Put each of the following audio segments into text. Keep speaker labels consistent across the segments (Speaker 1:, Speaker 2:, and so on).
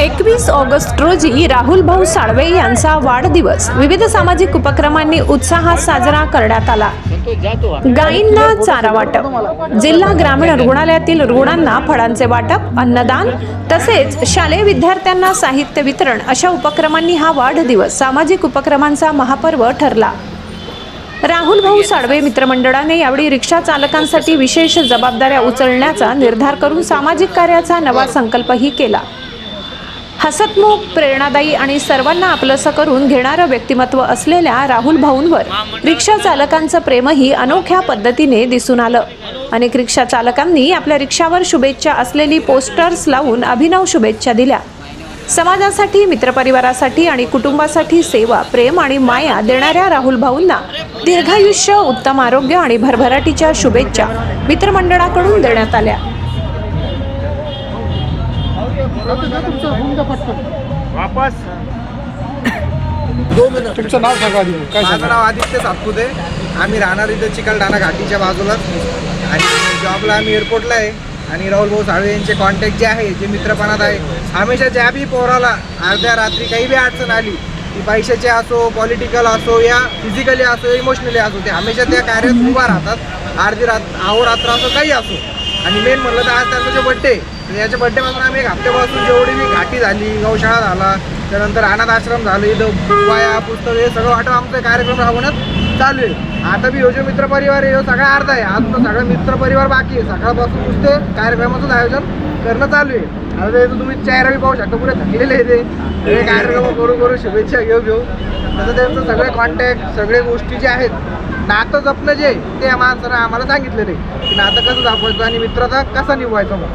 Speaker 1: एकवीस ऑगस्ट रोजी राहुल भाऊ साळवे यांचा वाढदिवस. विविध सामाजिक उपक्रमांनी उत्साहात साजरा करण्यात आला. गायींना चारा वाटप. जिल्हा ग्रामीण रुग्णालयातील रुग्णांना फळांचे वाटप अन्नदान तसेच शालेय विद्यार्थ्यांना साहित्य वितरण अशा उपक्रमांनी हा वाढदिवस सामाजिक उपक्रमांचा महापर्व ठरला. राहुल भाऊ साळवे मित्रमंडळाने यावेळी रिक्षा चालकांसाठी विशेष जबाबदाऱ्या उचलण्याचा निर्धार करून सामाजिक कार्याचा नवा संकल्पही केला. हसतमुख प्रेरणादायी आणि सर्वांना आपलंसं करून घेणारं व्यक्तिमत्व असलेल्या राहुल भाऊंवर रिक्षा चालकांचं प्रेमही अनोख्या पद्धतीने दिसून आलं. अनेक रिक्षा चालकांनी आपल्या रिक्षावर शुभेच्छा असलेली पोस्टर्स लावून अभिनव शुभेच्छा दिल्या. समाजासाठी मित्रपरिवारासाठी आणि कुटुंबासाठी सेवा प्रेम आणि माया देणाऱ्या राहुल भाऊंना दीर्घायुष्य उत्तम आरोग्य आणि भरभराटीच्या शुभेच्छा मित्रमंडळाकडून देण्यात आल्या.
Speaker 2: वापस.
Speaker 3: तुमचं नाव सांगा आधी. काय
Speaker 4: माझं
Speaker 3: सांगा?
Speaker 4: नाव आदित्य सातपुते. आम्ही राहणार इथं चिकलठाणा घाटीच्या बाजूलाच. आणि जॉबला आम्ही एअरपोर्टला आहे. आणि राहुल भाऊ साळवे यांचे कॉन्टॅक्ट जे आहे जे मित्रपणात आहे हमेशा ज्या बी पोराला अर्ध्या रात्री काही बी अडचण आली ती पैशाची असो पॉलिटिकल असो या फिजिकली असो इमोशनली असो ते हमेशा त्या कार्यात उभा राहतात. अर्धी रात अहोरात्र असो काही असो. आणि मेन म्हणलं तर आज त्यांचा जो बड्डे याच्या बड्डेपासून आम्ही एक हप्त्यापासून जेवढी मी घाटी झाली गौशाळा झाला त्यानंतर अनाथ आश्रम झालं इथं वाया पुस्तक हे सगळं वाटप आमचा कार्यक्रम राबवण्यात चालू आहे. आता बी ह्यो जो मित्रपरिवार आहे ह्यो सगळा अर्धा आहे. आज तर सगळा मित्रपरिवार बाकी आहे. सकाळपासून नुसते कार्यक्रमाचंच आयोजन करणं चालू आहे. आता ते तुम्ही चेहरा पाहू शकता पुढे थकलेले आहे ते. कार्यक्रम करू करू शुभेच्छा घेऊ घेऊ. तसं त्यांचं सगळे कॉन्टॅक्ट सगळे गोष्टी जे आहेत नातं जपणं जे आहे, ते माणसानं आम्हाला सांगितलेलं रे की नातं कसं जपवायचं आणि मित्रता कसा निभवायचा मग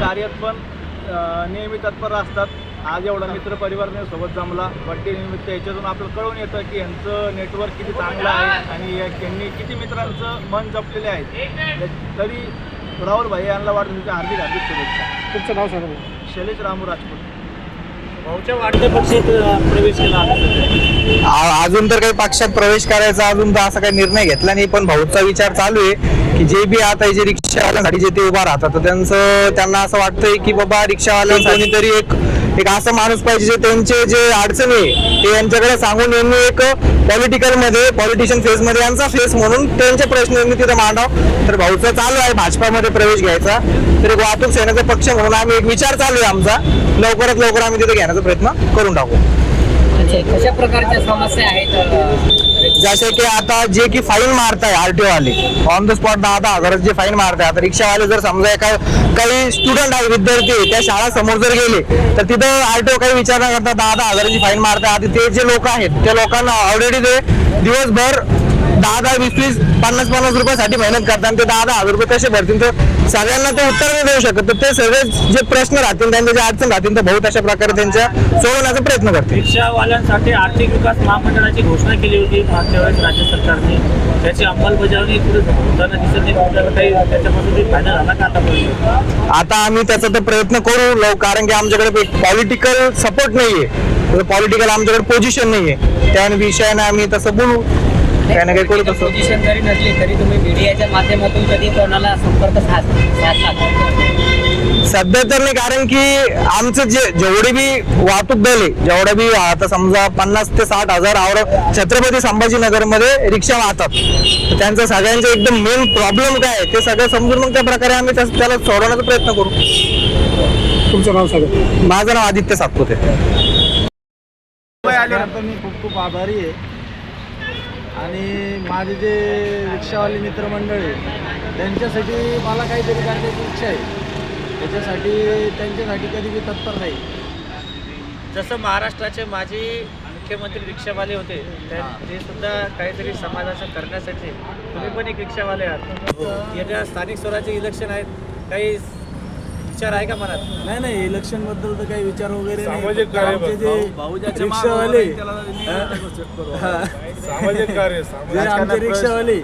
Speaker 2: कार्यात पण नेहमी तत्पर असतात. आज एवढा मित्र परिवार सोबत जमला. बड्डे निमित्त याच्यातून आपलं कळून येतं की यांचं नेटवर्क किती चांगलं आहे आणि या- यांनी किती मित्रांचं मन जपलेले आहे. तरी राहुल भाई यांना वाढदिवसाच्या हार्दिक हार्दिक शुभेच्छा
Speaker 3: तुमचं नाव सांगा.
Speaker 2: शैलेश रामू राजपूत
Speaker 5: भाऊच्या वाढत्या पक्षात प्रवेश केला.
Speaker 6: आ- अजून तर काही पक्षात प्रवेश करायचा अजून तर असा काही निर्णय घेतला नाही पण भाऊचा विचार चालू आहे की जे बी आता जे रिक्षावाल्यांसाठी जे ते उभा राहतात तर त्यांचं त्यांना असं वाटतंय की बाबा रिक्षावाल्यांसाठी तरी एक एक असं माणूस पाहिजे जे त्यांचे जे अडचणी आहे ते यांच्याकडे सांगून यांनी एक पॉलिटिकलमध्ये पॉलिटिशियन फेस मध्ये यांचा फेस म्हणून त्यांचे प्रश्न यांनी तिथे मांडाव. तर भाऊचं चालू आहे भाजपामध्ये प्रवेश घ्यायचा. तर एक वाहतूक सेनेचा पक्ष म्हणून आम्ही एक विचार चालू आहे आमचा. लवकरात लवकर आम्ही तिथे घेण्याचा प्रयत्न करून टाकू.
Speaker 5: म्हणजे कशा प्रकारच्या समस्या आहेत
Speaker 6: जसे की आता जे की फाईन मारताय आरटीओ वाले. ऑन द स्पॉट दहा दहा हजाराचे जे फाईन मारताय. आता रिक्षावाले जर समजा एका काही स्टुडंट आहे विद्यार्थी त्या शाळा समोर जर गेले तर तिथं आरटीओ काही विचार न करता दहा दहा हजाराची फाईन मारताय. आता ते जे लोक आहेत त्या लोकांना ऑलरेडी ते दिवसभर दहा दहा वीस वीस पन्नास पन्नास रुपयासाठी मेहनत करतात. आणि ते दहा दहा हजार रुपये कसे भरतील तर सगळ्यांना ते उत्तर नाही देऊ शकत. तर ते सगळे जे प्रश्न राहतील त्यांचे जे अडचण राहतील तर बहुत अशा प्रकारे त्यांच्या सोडवण्याचा प्रयत्न करतील.
Speaker 5: रिक्षावाल्यांसाठी आर्थिक विकास महामंडळाची घोषणा केली होती मागच्या वेळेस राज्य सरकारने. त्याची अंमलबजावणी होताना दिसत नाही. काही त्याच्यापासून फायदा झाला का आतापर्यंत
Speaker 6: आता आम्ही त्याचा तर प्रयत्न करू लव कारण की आमच्याकडे पॉलिटिकल सपोर्ट नाहीये. पॉलिटिकल आमच्याकडे पोझिशन नाहीये. त्या विषयाने आम्ही तसं बोलू. काही ना काही करू तसं
Speaker 7: पोझिशन जरी नसली तरी तुम्ही मीडियाच्या माध्यमातून कधी कोणाला संपर्क साध साधला
Speaker 6: सध्या तर नाही कारण की आमचं जे जेवढे बी वाहतूक दल आहे जेवढे बी आता समजा पन्नास ते साठ हजार आवर छत्रपती संभाजीनगरमध्ये रिक्षा वाहतात. तर त्यांचं सगळ्यांचं एकदम मेन प्रॉब्लेम काय आहे ते सगळं समजून मग त्या प्रकारे आम्ही त्यास- त्याला सोडवण्याचा प्रयत्न करू.
Speaker 3: तुमचं नाव सांगा.
Speaker 6: माझं नाव आदित्य सातपुते.
Speaker 4: मी खूप खूप आभारी आहे. आणि माझे जे रिक्षावाले मित्रमंडळ आहे त्यांच्यासाठी मला काहीतरी करण्याची इच्छा आहे. त्याच्यासाठी त्यांच्यासाठी कधी मी तत्पर नाही.
Speaker 8: जसं महाराष्ट्राचे माजी मुख्यमंत्री रिक्षावाले होते त्या- ते सुद्धा काहीतरी समाजाचं करण्यासाठी तुम्ही पण एक रिक्षावाले आहात. येत्या स्थानिक स्वराज्य इलेक्शन आहेत काही विचार आहे का मनात?
Speaker 4: नाही नाही इलेक्शनबद्दल तर काही विचार वगैरे नाही.
Speaker 2: सामाजिक कार्य
Speaker 4: आमचे जे रिक्षावाले हा.
Speaker 2: सामाजिक कार्य
Speaker 4: जे आमचे रिक्षावाले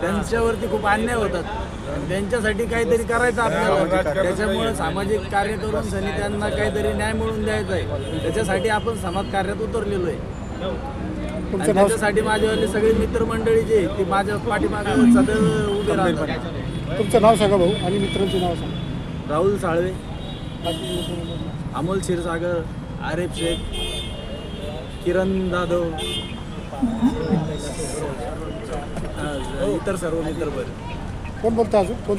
Speaker 4: त्यांच्यावरती खूप अन्याय होतात. आणि त्यांच्यासाठी काहीतरी करायचं आपल्याला. त्याच्यामुळे सामाजिक कार्य करून सनी त्यांना काहीतरी न्याय मिळवून द्यायचा आहे. त्याच्यासाठी आपण समाज कार्यात उतरलेलो आहे. आणि त्याच्यासाठी माझेवाले सगळे मित्रमंडळी जे ती माझ्या पाठीमागे सदैव उभे राहतात.
Speaker 3: तुमचं नाव सांगा भाऊ आणि मित्रांचे नाव सांगा.
Speaker 4: राहुल साळवे
Speaker 9: अमोल क्षीरसागर आरिफ शेख किरण जाधव इतर सर्व मित्र बरे.
Speaker 3: कोण बोलता अजून? कोण